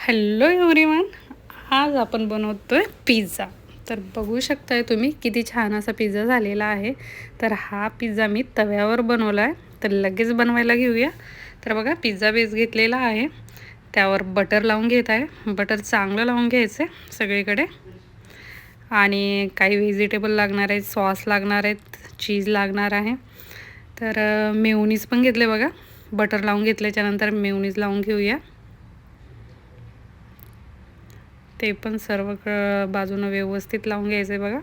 Hello everyone आज आपण बनवतो आहे पिझ्झा. तर बघू शकताय तुम्ही किती छान असा पिझ्झा झालेला आहे. तर हा पिझ्झा मी तव्यावर बनवला आहे तर लगेच बनवायला घेऊया. तर बघा पिझ्झा बेस घेतलेला आहे. त्यावर बटर लावून घेत आहे. बटर चांगलं लावून घ्यायचं आहे सगळीकडे. आणि काही व्हेजिटेबल लागणार आहेत सॉस लागणार आहेत चीज लागणार आहे. तर मेवनीज पण घेतले बघा. बटर लावून घेतल्याच्यानंतर मेवनीज लावून घेऊया. ते पण सर्व बाजूनं व्यवस्थित लावून घ्यायचं आहे बघा.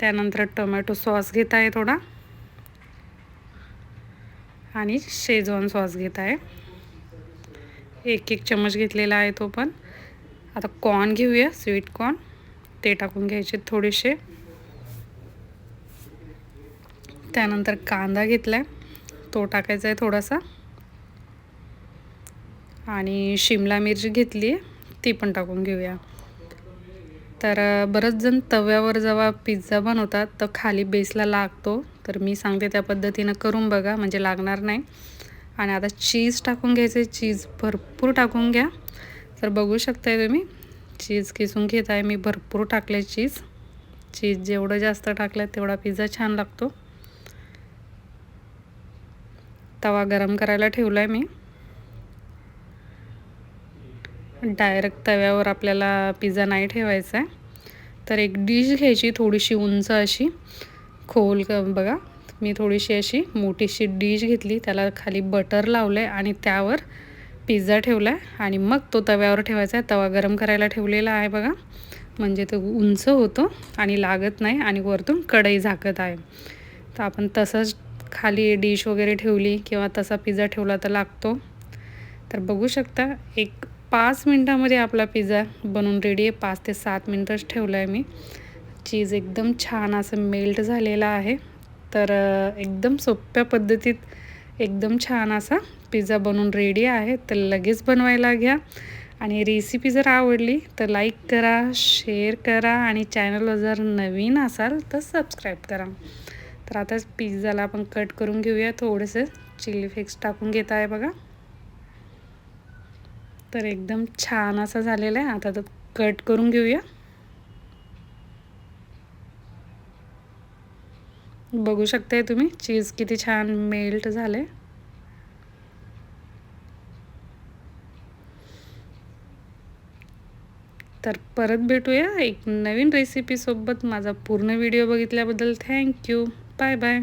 त्यानंतर टोमॅटो सॉस घेत आहे थोडा. आणि शेजवान सॉस घेत आहे. एक एक चम्मच घेतलेला आहे तो पण. आता कॉर्न घेऊया स्वीट कॉर्न. ते टाकून घ्यायचे थोडेसे. त्यानंतर कांदा घेतला आहे तो टाकायचा आहे थोडासा. आणि शिमला मिरची घेतली आहे ती पण टाकून घेऊया. तर बरंच जण तव्यावर जेव्हा पिझ्झा बनवतात तर खाली बेसला लागतो. तर मी सांगते त्या पद्धतीनं करून बघा म्हणजे लागणार नाही. आणि आता चीज टाकून घ्यायचे चीज भरपूर टाकून घ्या. तर बघू शकताय तुम्ही चीज किसून घेत आहे मी भरपूर टाकले चीज चीज जेवढं जास्त टाकलं तेवढा पिझ्झा छान लागतो. तवा गरम करायला ठेवला आहे मी. डायरेक्ट तव्यावर आपल्याला पिझ्झा नाही ठेवायचा आहे. तर एक डिश घ्यायची थोडीशी उंच अशी खोल बघा. मी थोडीशी अशी मोठीशी डिश घेतली त्याला खाली बटर लावलं आहे आणि त्यावर पिझ्झा ठेवला आहे आणि मग तो तव्यावर ठेवायचा आहे. तवा गरम करायला ठेवलेला आहे बघा. म्हणजे तो उंच होतो आणि लागत नाही आणि वरतून कढई झाकत आहे. तर आपण तसंच खाली डिश वगैरे ठेवली किंवा तसा पिझ्झा ठेवला तर लागतो. तर बघू शकता एक पाच मिनटामध्ये आपला पिझ्झा बनवून रेडी आहे. पाच ते सात मिनटंच ठेवलं आहे मी. चीज एकदम छान असं मेल्ट झालेला आहे. तर एकदम सोप्या पद्धतीत एकदम छान असा पिझ्झा बनवून रेडी आहे. तर लगेच बनवायला घ्या. आणि रेसिपी जर आवडली तर लाईक करा शेअर करा आणि चॅनलवर जर नवीन असाल तर सबस्क्राईब करा. तर आता पिझ्झाला आपण कट करून घेऊया. थोडंसं चिली फ्लेक्स टाकून घेत आहे बघा. तर एकदम छान असा झालेला आहे. आता तर कट करून घेऊया. बघू शकताय तुम्ही चीज किती छान मेल्ट झाले तर परत भेटूया एक नवीन रेसिपीसोबत माझा पूर्ण व्हिडिओ बघितल्याबद्दल थँक्यू बाय बाय